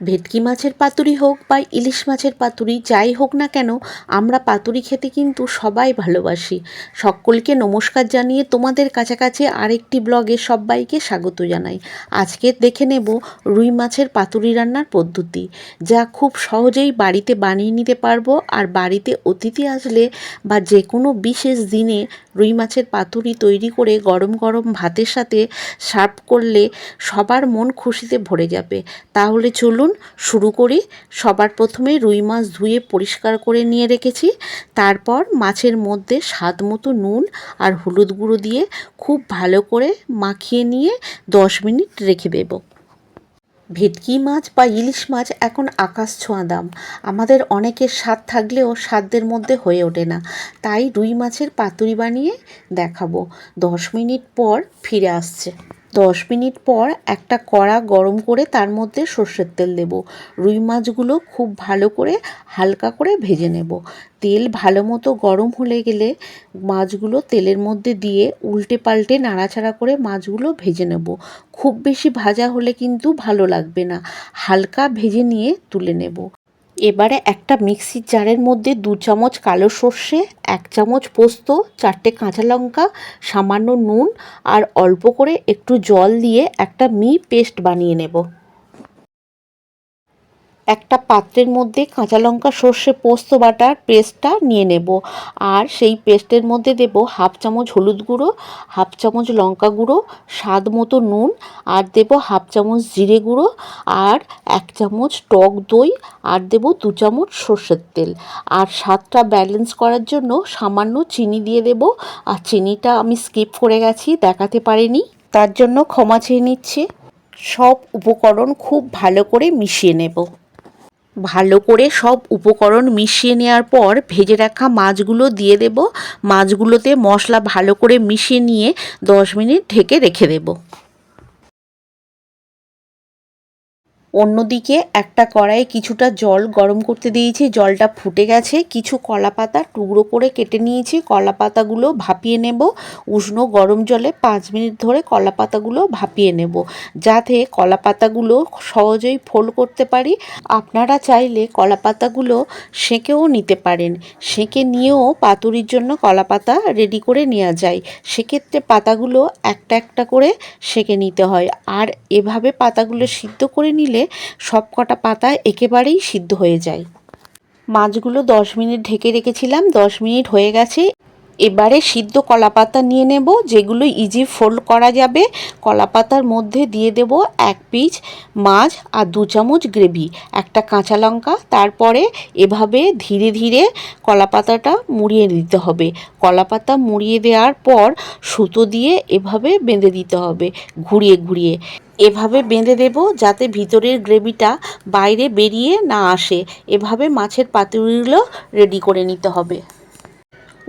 ভেটকি মাছের পাতুরি হোক বা ইলিশ মাছের পাতুরি, যাই হোক না কেন, আমরা পাতুরি খেতে কিন্তু সবাই ভালোবাসি। সকলকে নমস্কার জানিয়ে তোমাদের কাছাকাছি আরেকটি ব্লগে সবাইকে স্বাগত জানাই। আজকে দেখে নেব রুই মাছের পাতুরি রান্নার পদ্ধতি, যা খুব সহজেই বাড়িতে বানিয়ে নিতে পারব আর বাড়িতে অতিথি আসলে বা যে কোনো বিশেষ দিনে রুই মাছের পাতুরি তৈরি করে গরম গরম ভাতের সাথে সার্ভ করলে সবার মন খুশিতে ভরে যাবে। তাহলে চলুন শুরু করি। সবার প্রথমে রুই মাছ ধুয়ে পরিষ্কার করে নিয়ে রেখেছি। তারপর মাছের মধ্যে স্বাদ মতো নুন আর হলুদ গুঁড়ো দিয়ে খুব ভালো করে মাখিয়ে নিয়ে দশ মিনিট রেখে দেবো। ভেটকি মাছ বা ইলিশ মাছ এখন আকাশ ছোঁয়া দাম। আমাদের অনেকের স্বাদ থাকলেও সাধ্যের মধ্যে হয়ে ওঠে না। তাই রুই মাছের পাতুরি বানিয়ে দেখাবো। দশ মিনিট পর ফিরে আসছে। দশ মিনিট পর একটা কড়া গরম করে তার মধ্যে সর্ষের তেল দেব। রুই মাছগুলো খুব ভালো করে হালকা করে ভেজে নেব। তেল ভালো মতো গরম হলে গেলে মাছগুলো তেলের মধ্যে দিয়ে উল্টে পাল্টে নাড়াচাড়া করে মাছগুলো ভেজে নেব। খুব বেশি ভাজা হলে কিন্তু ভালো লাগবে না। হালকা ভেজে নিয়ে তুলে নেব। এবারে একটা মিক্সির জারের মধ্যে দু চামচ কালো সর্ষে, এক চামচ পোস্ত, চারটে কাঁচা লঙ্কা, সামান্য নুন আর অল্প করে একটু জল দিয়ে একটা মি পেস্ট বানিয়ে নেব। একটা পাত্রের মধ্যে কাঁচা লঙ্কা, সর্ষে, পোস্ত, বাটার পেস্টটা নিয়ে নেব। আর সেই পেস্টের মধ্যে দেব হাফ চামচ হলুদ গুঁড়ো, হাফ চামচ লঙ্কা গুঁড়ো, স্বাদ মতো নুন, আর দেব হাফ চামচ জিরে গুঁড়ো, আর এক চামচ টক দই, আর দেব দু চামচ সর্ষের তেল। আর স্বাদটা ব্যালেন্স করার জন্য সামান্য চিনি দিয়ে দেব। আর চিনিটা আমি স্কিপ করে গেছি, দেখাতে পারিনি, তার জন্য ক্ষমা চেয়ে নিচ্ছি। সব উপকরণ খুব ভালো করে মিশিয়ে নেব। ভালো করে সব উপকরণ মিশিয়ে নেওয়ার পর ভেজে রাখা মাছগুলো দিয়ে দেব। মাছগুলোতে মশলা ভালো করে মিশিয়ে নিয়ে দশ মিনিট ঢেকে রেখে দেবো। অন্যদিকে একটা কড়াইয়ে কিছুটা জল গরম করতে দিয়েছি, জলটা ফুটে গেছে, কিছু কলা পাতা টুকরো করে কেটে নিয়েছি কলা পাতাগুলো ভাপিয়ে নেব, উষ্ণ গরম জলে পাঁচ মিনিট ধরে কলা পাতাগুলো ভাপিয়ে নেব, যাতে কলা পাতাগুলো সহজেই ফোল করতে পারি। আপনারা চাইলে কলা পাতাগুলো সেঁকেও নিতে পারেন, সেঁকে নিয়েও পাতুরির জন্য কলা পাতা রেডি করে নেওয়া যায়। সেক্ষেত্রে পাতাগুলো একটা একটা করে সেঁকে নিতে হয়। আর এভাবে পাতাগুলো সিদ্ধ করে নিলে সব কটা পাতা একেবারেই সিদ্ধ হয়ে যায়। মাছগুলো দশ মিনিট ঢেকে রেখেছিলাম, দশ মিনিট হয়ে গেছে। এবারে সিদ্ধ কলা পাতা নিয়ে নেব, যেগুলো ইজি ফোল্ড করা যাবে। কলা পাতার মধ্যে দিয়ে দেব এক পিস মাছ আর দু চামচ গ্রেভি একটা কাঁচা লঙ্কা। তারপরে এভাবে ধীরে ধীরে কলা পাতাটা মুড়িয়ে দিতে হবে। কলা পাতা মুড়িয়ে দেওয়ার পর সুতো দিয়ে এভাবে বেঁধে দিতে হবে, ঘুরিয়ে ঘুরিয়ে। এভাবে বেঁধে দেব যাতে ভিতরের গ্রেভিটা বাইরে বেরিয়ে না আসে। এভাবে মাছের পাতুরিগুলো রেডি করে নিতে হবে।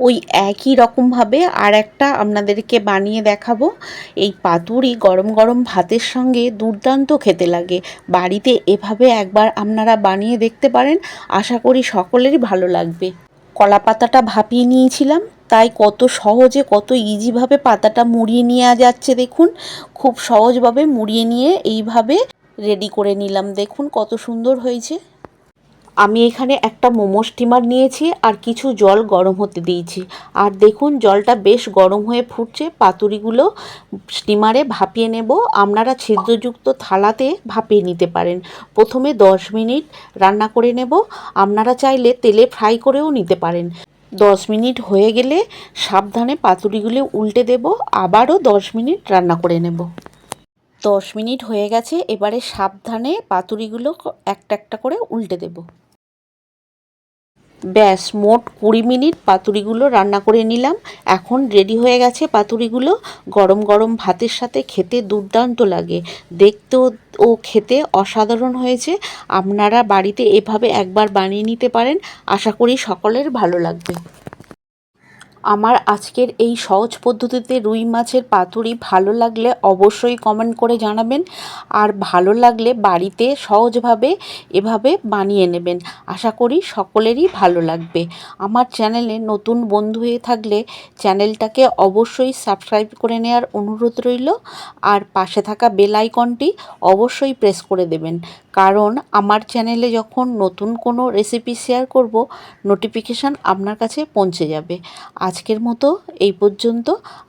ওই একই রকমভাবে আর একটা আপনাদেরকে বানিয়ে দেখাবো। এই পাতুরি গরম গরম ভাতের সঙ্গে দুর্দান্ত খেতে লাগে। বাড়িতে এভাবে একবার আপনারা বানিয়ে দেখতে পারেন। আশা করি সকলেরই ভালো লাগবে। কলা পাতাটা ভাপিয়ে নিয়েছিলাম, তাই কত সহজে, কত ইজিভাবে পাতাটা মুড়িয়ে নেওয়া যাচ্ছে দেখুন। খুব সহজভাবে মুড়িয়ে নিয়ে এইভাবে রেডি করে নিলাম। দেখুন কত সুন্দর হয়েছে। আমি এখানে একটা মোমো স্টিমার নিয়েছি আর কিছু জল গরম হতে দিয়েছি। আর দেখুন, জলটা বেশ গরম হয়ে ফুটছে। পাতুরিগুলো স্টিমারে ভাপিয়ে নেব। আপনারা ছিদ্রযুক্ত থালাতে ভাপিয়ে নিতে পারেন। প্রথমে দশ মিনিট রান্না করে নেব। আপনারা চাইলে তেলে ফ্রাই করেও নিতে পারেন। দশ মিনিট হয়ে গেলে সাবধানে পাতুরিগুলো উল্টে দেব। আবারও দশ মিনিট রান্না করে নেব। দশ মিনিট হয়ে গেছে, এবারে সাবধানে পাতুরিগুলো একটা একটা করে উল্টে দেব। ব্যাস, মোট কুড়ি মিনিট পাতুরিগুলো রান্না করে নিলাম। এখন রেডি হয়ে গেছে পাতুরিগুলো। গরম গরম ভাতের সাথে খেতে দুর্দান্ত লাগে। দেখতেও ও খেতে অসাধারণ হয়েছে। আপনারা বাড়িতে এভাবে একবার বানিয়ে নিতে পারেন। আশা করি সকলের ভালো লাগবে। আমার আজকের এই সহজ পদ্ধতিতে রুই মাছের পাতুরি ভালো লাগলে অবশ্যই কমেন্ট করে জানাবেন। আর ভালো লাগলে বাড়িতে সহজভাবে এভাবে বানিয়ে নেবেন। আশা করি সকলেরই ভালো লাগবে। আমার চ্যানেলে নতুন বন্ধু হয়ে থাকলে চ্যানেলটাকে অবশ্যই সাবস্ক্রাইব করে নেওয়ার অনুরোধ রইল। আর পাশে থাকা বেল আইকনটি অবশ্যই প্রেস করে দেবেন। কারণ আমার চ্যানেলে যখন নতুন কোনো রেসিপি শেয়ার করব নোটিফিকেশান আপনার কাছে পৌঁছে যাবে। আজকের মতো এই পর্যন্ত।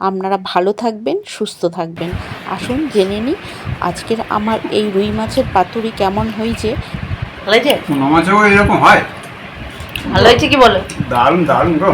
আপনারা ভালো থাকবেন সুস্থ থাকবেন। আসুন জেনে নিই আজকের আমার এই রুই মাছের পাতুরি কেমন হয়েছে। মাছেও এরকম হয়? ভালো হয়েছে কি বলো? দারুণ দারুণ গো।